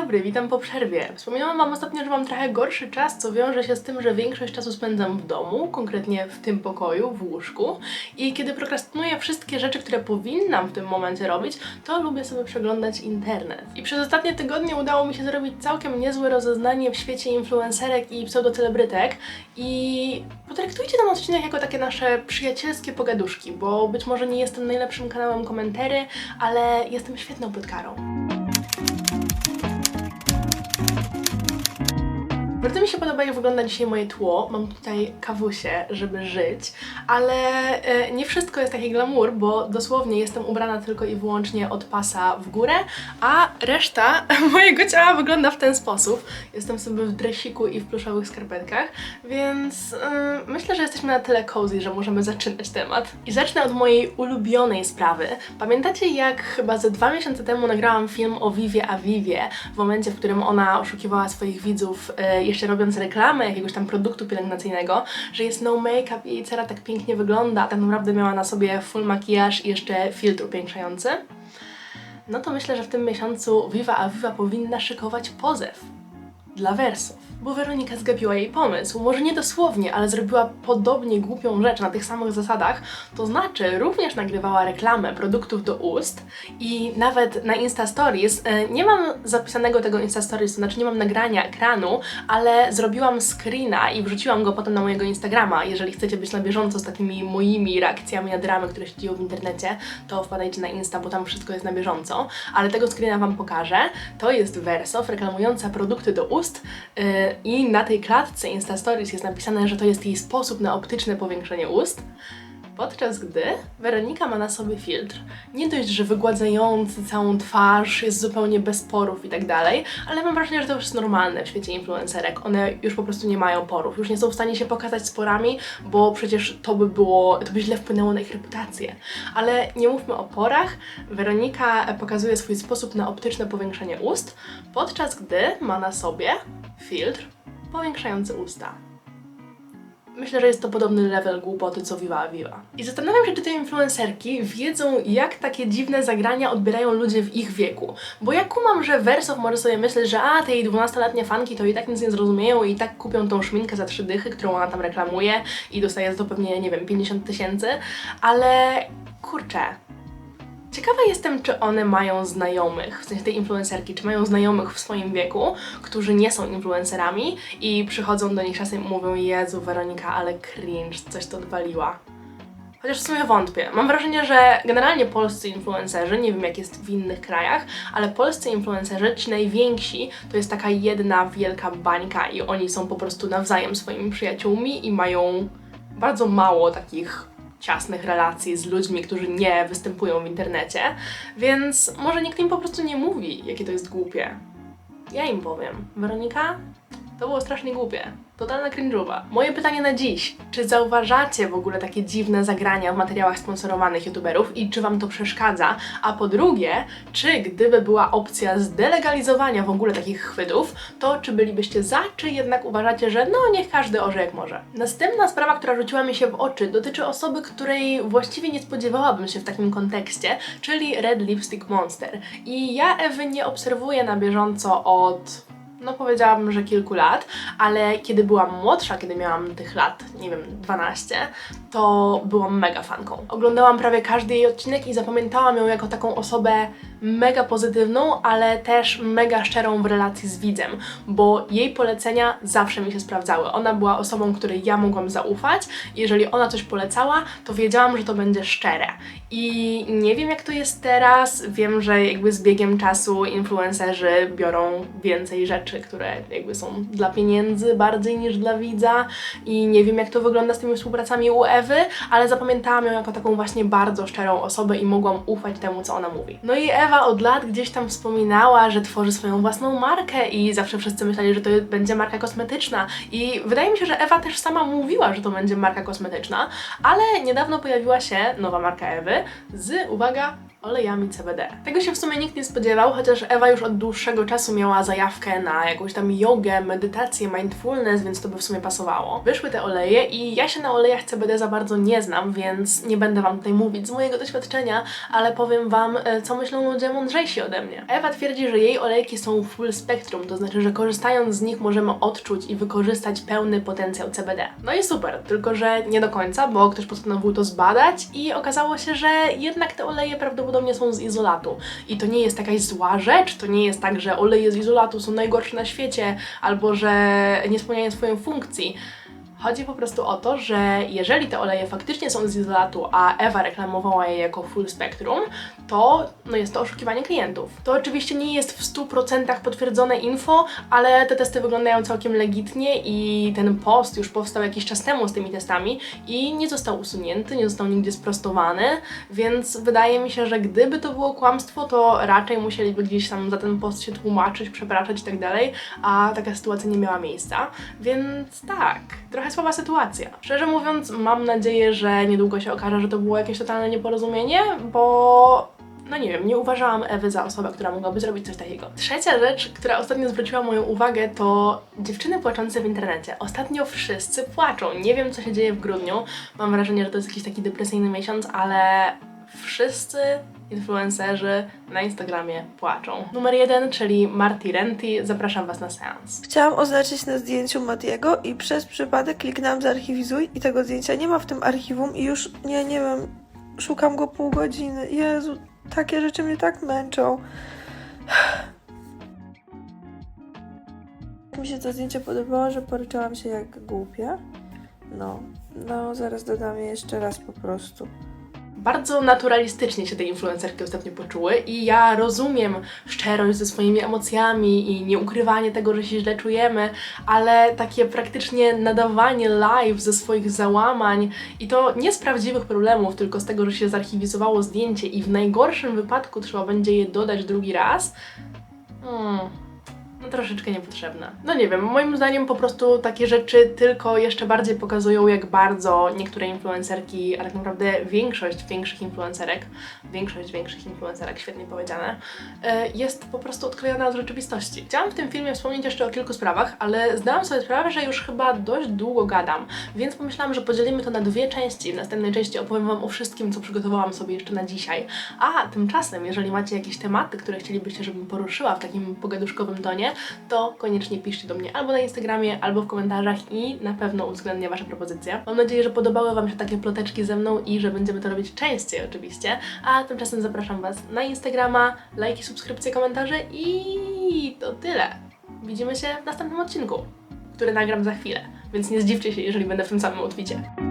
dobry, witam po przerwie. Wspomniałam Wam ostatnio, że mam trochę gorszy czas, co wiąże się z tym, że większość czasu spędzam w domu, konkretnie w tym pokoju, w łóżku. I kiedy prokrastynuję wszystkie rzeczy, które powinnam w tym momencie robić, to lubię sobie przeglądać internet. I przez ostatnie tygodnie udało mi się zrobić całkiem niezłe rozeznanie w świecie influencerek i pseudocelebrytek. I potraktujcie ten odcinek jako takie nasze przyjacielskie pogaduszki, bo być może nie jestem najlepszym kanałem komentarzy, ale jestem świetną plotkarą. Bardzo mi się podoba, jak wygląda dzisiaj moje tło. Mam tutaj kawusie, żeby żyć, ale e, nie wszystko jest taki glamour, bo dosłownie jestem ubrana tylko i wyłącznie od pasa w górę, a reszta mojego ciała wygląda w ten sposób. Jestem sobie w dresiku i w pluszowych skarpetkach, więc e, myślę, że jesteśmy na tyle cozy, że możemy zaczynać temat. I zacznę od mojej ulubionej sprawy. Pamiętacie, jak chyba ze dwa miesiące temu nagrałam film o Vivie a Vivie, w momencie, w którym ona oszukiwała swoich widzów, e, jeszcze robiąc reklamę jakiegoś tam produktu pielęgnacyjnego, że jest no make-up i jej cera tak pięknie wygląda, a tak naprawdę miała na sobie full makijaż i jeszcze filtr upiększający. No to myślę, że w tym miesiącu Viva a powinna szykować pozew dla wersów. Bo Weronika zgapiła jej pomysł. Może nie dosłownie, ale zrobiła podobnie głupią rzecz na tych samych zasadach. To znaczy, również nagrywała reklamę produktów do ust i nawet na Insta Stories, e, nie mam zapisanego tego Insta Stories, to znaczy nie mam nagrania ekranu, ale zrobiłam screena i wrzuciłam go potem na mojego Instagrama. Jeżeli chcecie być na bieżąco z takimi moimi reakcjami na dramy, które się dzieją w internecie, to wpadajcie na Insta, bo tam wszystko jest na bieżąco. Ale tego screena Wam pokażę. To jest Versof reklamująca produkty do ust yy, i na tej klatce Insta Stories jest napisane, że to jest jej sposób na optyczne powiększenie ust. Podczas gdy Weronika ma na sobie filtr, nie dość, że wygładzający całą twarz, jest zupełnie bez porów i tak dalej, ale mam wrażenie, że to już jest normalne w świecie influencerek. One już po prostu nie mają porów, już nie są w stanie się pokazać z porami, bo przecież to by było, to by źle wpłynęło na ich reputację. Ale nie mówmy o porach. Weronika pokazuje swój sposób na optyczne powiększenie ust, podczas gdy ma na sobie filtr powiększający usta. Myślę, że jest to podobny level głupoty co Viva Viva. I zastanawiam się, czy te influencerki wiedzą, jak takie dziwne zagrania odbierają ludzie w ich wieku. Bo ja kumam, że Wersow może sobie myśleć, że a, tej 12-letnie fanki to i tak nic nie zrozumieją i tak kupią tą szminkę za trzy dychy, którą ona tam reklamuje i dostaje za to pewnie, nie wiem, 50 tysięcy, ale kurczę, Ciekawa jestem, czy one mają znajomych, w sensie tej influencerki, czy mają znajomych w swoim wieku, którzy nie są influencerami i przychodzą do nich czasem i mówią Jezu, Weronika, ale cringe, coś to odwaliła. Chociaż w sumie wątpię. Mam wrażenie, że generalnie polscy influencerzy, nie wiem jak jest w innych krajach, ale polscy influencerzy, ci najwięksi, to jest taka jedna wielka bańka i oni są po prostu nawzajem swoimi przyjaciółmi i mają bardzo mało takich ciasnych relacji z ludźmi, którzy nie występują w internecie, więc może nikt im po prostu nie mówi, jakie to jest głupie. Ja im powiem. Weronika, to było strasznie głupie. Totalna cringe'owa. Moje pytanie na dziś. Czy zauważacie w ogóle takie dziwne zagrania w materiałach sponsorowanych youtuberów i czy Wam to przeszkadza? A po drugie, czy gdyby była opcja zdelegalizowania w ogóle takich chwytów, to czy bylibyście za, czy jednak uważacie, że no niech każdy orze jak może? Następna sprawa, która rzuciła mi się w oczy, dotyczy osoby, której właściwie nie spodziewałabym się w takim kontekście, czyli Red Lipstick Monster. I ja Ewy nie obserwuję na bieżąco od no powiedziałabym, że kilku lat, ale kiedy byłam młodsza, kiedy miałam tych lat, nie wiem, 12, to byłam mega fanką. Oglądałam prawie każdy jej odcinek i zapamiętałam ją jako taką osobę mega pozytywną, ale też mega szczerą w relacji z widzem, bo jej polecenia zawsze mi się sprawdzały. Ona była osobą, której ja mogłam zaufać jeżeli ona coś polecała, to wiedziałam, że to będzie szczere. I nie wiem jak to jest teraz, wiem, że jakby z biegiem czasu influencerzy biorą więcej rzeczy, które jakby są dla pieniędzy bardziej niż dla widza i nie wiem jak to wygląda z tymi współpracami u Ewy, ale zapamiętałam ją jako taką właśnie bardzo szczerą osobę i mogłam ufać temu, co ona mówi. No i Ewa od lat gdzieś tam wspominała, że tworzy swoją własną markę i zawsze wszyscy myśleli, że to będzie marka kosmetyczna. I wydaje mi się, że Ewa też sama mówiła, że to będzie marka kosmetyczna, ale niedawno pojawiła się nowa marka Ewy z, uwaga, olejami CBD. Tego się w sumie nikt nie spodziewał, chociaż Ewa już od dłuższego czasu miała zajawkę na jakąś tam jogę, medytację, mindfulness, więc to by w sumie pasowało. Wyszły te oleje i ja się na olejach CBD za bardzo nie znam, więc nie będę Wam tutaj mówić z mojego doświadczenia, ale powiem Wam, e, co myślą ludzie mądrzejsi ode mnie. Ewa twierdzi, że jej olejki są full spectrum, to znaczy, że korzystając z nich możemy odczuć i wykorzystać pełny potencjał CBD. No i super, tylko że nie do końca, bo ktoś postanowił to zbadać i okazało się, że jednak te oleje prawdopodobnie są z izolatu. I to nie jest jakaś zła rzecz, to nie jest tak, że oleje z izolatu są najgorsze na świecie, albo że nie spełniają swojej funkcji. Chodzi po prostu o to, że jeżeli te oleje faktycznie są z izolatu, a Ewa reklamowała je jako full spectrum, to no jest to oszukiwanie klientów. To oczywiście nie jest w 100% potwierdzone info, ale te testy wyglądają całkiem legitnie i ten post już powstał jakiś czas temu z tymi testami i nie został usunięty, nie został nigdzie sprostowany, więc wydaje mi się, że gdyby to było kłamstwo, to raczej musieliby gdzieś tam za ten post się tłumaczyć, przepraszać i tak dalej, a taka sytuacja nie miała miejsca, więc tak, trochę słaba sytuacja. Szczerze mówiąc, mam nadzieję, że niedługo się okaże, że to było jakieś totalne nieporozumienie, bo no nie wiem, nie uważałam Ewy za osobę, która mogłaby zrobić coś takiego. Trzecia rzecz, która ostatnio zwróciła moją uwagę, to dziewczyny płaczące w internecie. Ostatnio wszyscy płaczą. Nie wiem, co się dzieje w grudniu. Mam wrażenie, że to jest jakiś taki depresyjny miesiąc, ale wszyscy influencerzy na Instagramie płaczą. Numer jeden, czyli Marty Renty. Zapraszam Was na seans. Chciałam oznaczyć na zdjęciu Matiego i przez przypadek kliknęłam zarchiwizuj i tego zdjęcia nie ma w tym archiwum i już, nie, nie wiem, szukam go pół godziny. Jezu, takie rzeczy mnie tak męczą. Mi się to zdjęcie podobało, że poryczałam się jak głupia. No, no, zaraz dodam je jeszcze raz po prostu. Bardzo naturalistycznie się te influencerki ostatnio poczuły i ja rozumiem szczerość ze swoimi emocjami i nieukrywanie tego, że się źle czujemy, ale takie praktycznie nadawanie live ze swoich załamań i to nie z prawdziwych problemów, tylko z tego, że się zarchiwizowało zdjęcie i w najgorszym wypadku trzeba będzie je dodać drugi raz. Hmm. No troszeczkę niepotrzebne. No nie wiem, moim zdaniem po prostu takie rzeczy tylko jeszcze bardziej pokazują, jak bardzo niektóre influencerki, a tak naprawdę większość większych influencerek, większość większych influencerek, świetnie powiedziane, e, jest po prostu odklejona od rzeczywistości. Chciałam w tym filmie wspomnieć jeszcze o kilku sprawach, ale zdałam sobie sprawę, że już chyba dość długo gadam, więc pomyślałam, że podzielimy to na dwie części. W następnej części opowiem Wam o wszystkim, co przygotowałam sobie jeszcze na dzisiaj. A tymczasem, jeżeli macie jakieś tematy, które chcielibyście, żebym poruszyła w takim pogaduszkowym tonie, to koniecznie piszcie do mnie albo na Instagramie, albo w komentarzach i na pewno uwzględnię Wasze propozycje. Mam nadzieję, że podobały Wam się takie ploteczki ze mną i że będziemy to robić częściej oczywiście. A tymczasem zapraszam Was na Instagrama, lajki, subskrypcje, komentarze i to tyle. Widzimy się w następnym odcinku, który nagram za chwilę, więc nie zdziwcie się, jeżeli będę w tym samym outficie.